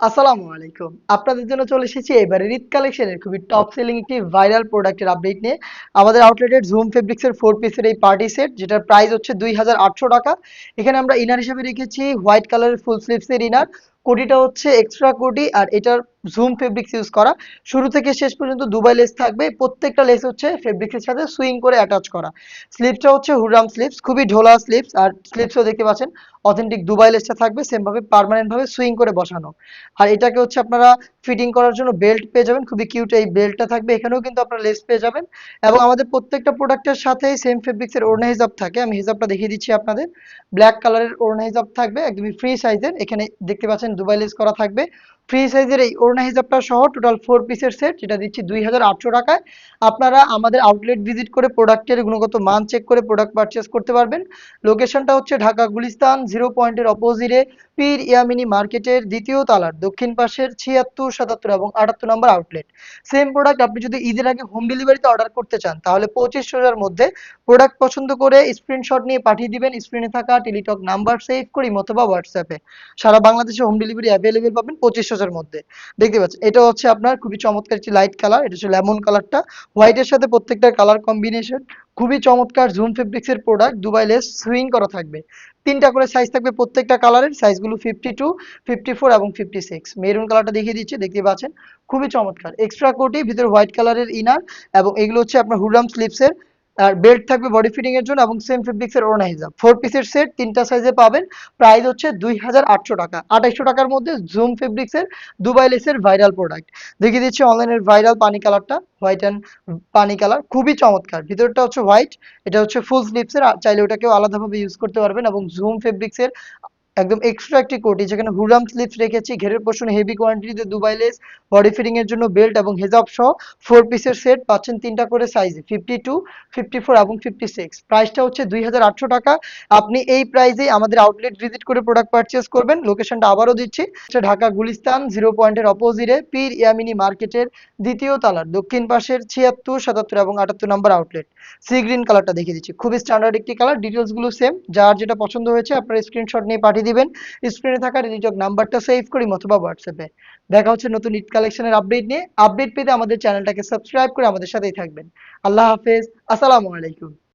আসসালামু আলাইকুম। আপনাদের জন্য চলে এসেছি এবারে রিদ কালেকশনের খুবই টপ সেলিং একটি ভাইরাল প্রোডাক্টের আপডেট নিয়ে। আমাদের আউটলেটের জুম ফেব্রিক্সের ফোর পিসের এই পার্টি সেট যেটার প্রাইস হচ্ছে দুই হাজার আটশো টাকা। এখানে আমরা ইনার হিসেবে রেখেছি হোয়াইট কালারের ফুল স্লিভসের ইনার কোটিটা হচ্ছে এক্সট্রা কোটি আর এটার জুম ফেব্রিক্স ইউজ করা। শুরু থেকে শেষ পর্যন্ত দুবাই লেস থাকবে। প্রত্যেকটা লেস হচ্ছে ফেব্রিক্সের সাথে সুইং করে অ্যাটাচ করা। স্লিপসটা হচ্ছে হুরাম স্লিপস খুবই ঢোলা স্লিপস আর স্লিপসও দেখতে পাচ্ছেন অথেন্টিক দুবাই লেসটা থাকবে সেমভাবে পারমানেন্টভাবে সুইং করে বসানো। আর এটাকে হচ্ছে আপনারা ফিটিং করার জন্য বেল্ট পেয়ে যাবেন। খুবই কিউট এই বেল্টটা থাকবে। এখানেও কিন্তু আপনারা লেস পেয়ে যাবেন। এবং আমাদের প্রত্যেকটা প্রোডাক্টের সাথে সেম ফেব্রিক্সের ওড়না হিজাব থাকে। আমি হিজাবটা দেখিয়ে দিচ্ছি আপনাদের। ব্ল্যাক কালারের ওড়না হিজাব থাকবে, একদমই ফ্রি সাইজের এখানে দেখতে পাচ্ছেন দুবাই লেস করা থাকবে। ফ্রি সাইজের এই ওড়না হিসাবটা সহ টোটাল ফোর পিসের সেট যেটা দিচ্ছি দুই হাজার আটশো টাকায়। আপনারা আমাদের আউটলেট ভিজিট করে প্রোডাক্টের গুণগত মান চেক করে প্রোডাক্ট পারচেস করতে পারবেন। লোকেশনটা হচ্ছে ঢাকা গুলিস্তান জিরো পয়েন্টের অপোজিটে পীর ইয়ামিনি মার্কেটের দ্বিতীয় তালার, দক্ষিণ পাশের ছিয়াত্তর, সাতাত্তর এবং আটাত্তর নম্বর আউটলেট সেম প্রোডাক্ট আপনি যদি ঈদের আগে হোম ডেলিভারিতে অর্ডার করতে চান, তাহলে পঁচিশ হাজার মধ্যে প্রোডাক্ট পছন্দ করে স্ক্রিনশট নিয়ে পাঠিয়ে দিবেন। স্ক্রিনে থাকা টেলিটক নাম্বার সেভ করি, অথবা হোয়াটসঅ্যাপে সারা বাংলাদেশে হোম ডেলিভারি অ্যাভেলেবেল পাবেন পঁচিশ হাজার মধ্যে। দেখতে পাচ্ছেন, এটা হচ্ছে আপনার খুবই চমৎকার একটি লাইট কালার এটা হচ্ছে লেমন কালারটা হোয়াইটের সাথে প্রত্যেকটা কালার কম্বিনেশন খুবই চমৎকার জুম ফেব্রিক্সের প্রোডাক্ট দুবাই লেস সুইং করা থাকবে। তিনটা করে সাইজ থাকবে প্রত্যেকটা কালারের সাইজগুলো ফিফটি টু ফিফটি ফোর এবং ফিফটি সিক্স মেরুন কালারটা দেখিয়ে দিচ্ছি, দেখতে পাচ্ছেন, খুবই চমৎকার। এক্সট্রা কোটি ভিতরে হোয়াইট কালারের ইনার এবং এগুলো হচ্ছে আপনার হুরাম স্লিপসের আর বেল্ট থাকবে বডি ফিটিং এর জন্য এবং সেম ফেব্রিক্সের ওড়না হিসাব ফোর পিসের সেট তিনটা সাইজে পাবেন। প্রাইস হচ্ছে দুই হাজার আটশো টাকা। আঠাইশশো টাকার মধ্যে জুম ফেব্রিক্সের দুবাই লেসের ভাইরাল প্রোডাক্ট দেখিয়ে দিচ্ছি অনলাইনের ভাইরাল পানি কালারটা হোয়াইট অ্যান্ড পানি কালার খুবই চমৎকার। ভিতরটা হচ্ছে হোয়াইট এটা হচ্ছে ফুল স্লিপসের চাইলে ওটাকেও আলাদাভাবে ইউজ করতে পারবেন এবং জুম ফেব্রিক্সের একদম এক্সট্রা একটি কোটি যেখানে হুরাম স্লিপস রেখেছি, ঘেরের পোর্শন হেভি কোয়ান্টিটিতে দুবাই লেস বডি ফিটিং এর জন্য বেল্ট এবং হেজাব সহ ফোর পিসের সেট পাচ্ছেন তিনটা করে সাইজে ফিফটি টু ফিফটি ফোর এবং ফিফটি সিক্স প্রাইসটা হচ্ছে দুই হাজার আটশো টাকা। আপনি এই প্রাইসেই আমাদের আউটলেট ভিজিট করে প্রোডাক্ট পারচেস করবেন। লোকেশনটা আবারও দিচ্ছি। ঢাকা গুলিস্তান জিরো পয়েন্টের অপোজিটে পীর ইয়ামিনি মার্কেটের দ্বিতীয় তালার, দক্ষিণ পাশের ছিয়াত্তর, সাতাত্তর এবং আটাত্তর নম্বর আউটলেট সি গ্রিন কালারটা দেখিয়ে দিচ্ছি। খুবই স্ট্যান্ডার্ড একটি কালার ডিটেলসগুলো সেম যার যেটা পছন্দ হয়েছে, আপনারা স্ক্রিনশট নিয়ে পাঠিয়ে দিবেন। স্ক্রিনে থাকা রিলিজক নাম্বারটা সেভ করি অথবা হোয়াটসঅ্যাপে দেখা হচ্ছে নতুন ইট কালেকশনের আপডেট নিয়ে। আপডেট পেতে আমাদের চ্যানেলটাকে সাবস্ক্রাইব করে আমাদের সাথেই থাকবেন। আল্লাহ হাফেজ। আসসালামু আলাইকুম।